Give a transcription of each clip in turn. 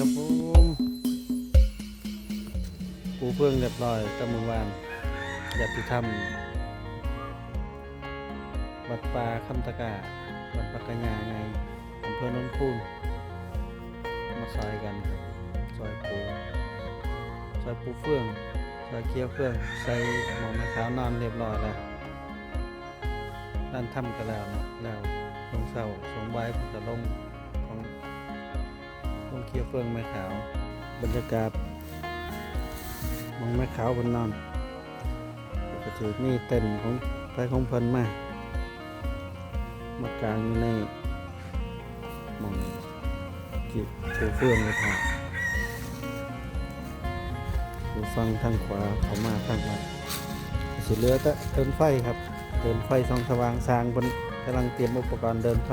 ครับผมปูเพื่องเรียบร้อยกับมือวานอยากที่ทำวัดป่าคำตะกาวัดปักกะยาไงอำเภอโนนคูนมาซอยกันครับซอยปูซอยปูเฟื่องซอยเกี๊ยวเฟื่องใส่หมอนมะขาวนอนเรียบร้อยแล้วด้านถ้ำก็แล้วเนาะแล้วลงเสาสงใบายผมจะลง ขียวเฟืองไม้ขาว บรรยากาศมองไม้ขาวบนนอนก็ถือมีเต็นของไปของเพิ่นมามากลางอยู่ในมองกีบปูเฟืองเลยค่ะอยู่ฟังทางขวาเขามาทางวัดสิเหลือแต่เดินไฟครับ เดินไฟส่องสว่างสร้างบนกำลังเตรียมอุปกรณ์เดินไฟ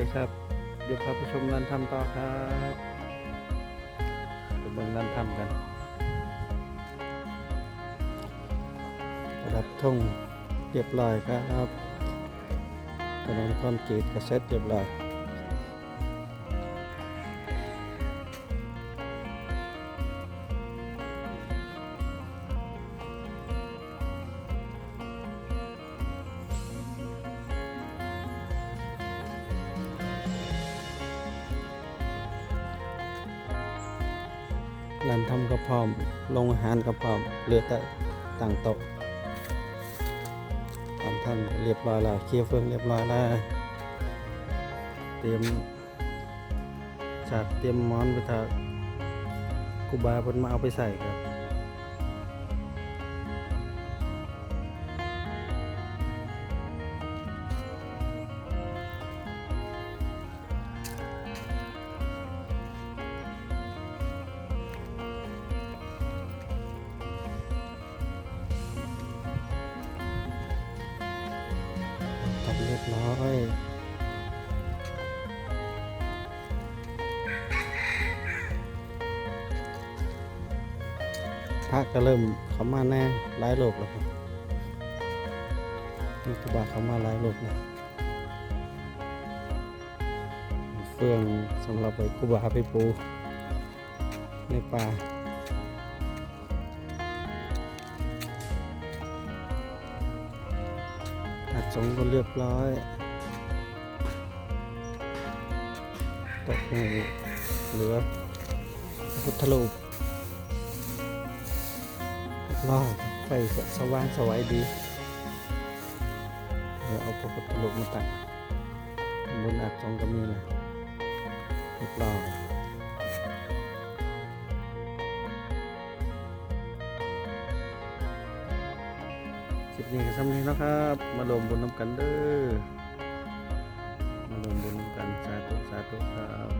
ดี๋ยวครับ เดี๋ยวพาไปชมงานทำต่อครับไปเบิ่งร้านทำกันระดับทงเรียบร้อยครับถนนคอนกรีตกระเซ็ตเรียบร้อย ร้านทำก็พร้อมลงอาหารก็พร้อมเหลือแต่ต่างโต๊ะทำท่านเรียบร้อยแล้วเคลียร์เฟืองเรียบร้อยแล้วเตรียมฉากเตรียมมอนไปทาครูบาเพิ่นมาเอาไปใส่ครับ ร้อยพระก็เริ่มเขามาแน่หลายโลกแล้วครับนี่ครูบาเขามาหลายโลกแล้วเฟืองสำหรับไปครูบาไปปูในป่า ตัดสองก็เรียบร้อยตกให้เหลือพุทธรูปรอบไฟสว่างสวยดีเดี๋ยวเอาพระพุทธรูปมาตัดบนอัดสองก็มีเลยเรียบร้อย ลิปนี้ก็สำนี้เนาะครับ มารวมบุญน้ำกันเด้อมารวมบุญน้ำกันสาธุสาธุครับ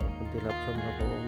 ขอบคุณที่รับชมครับผม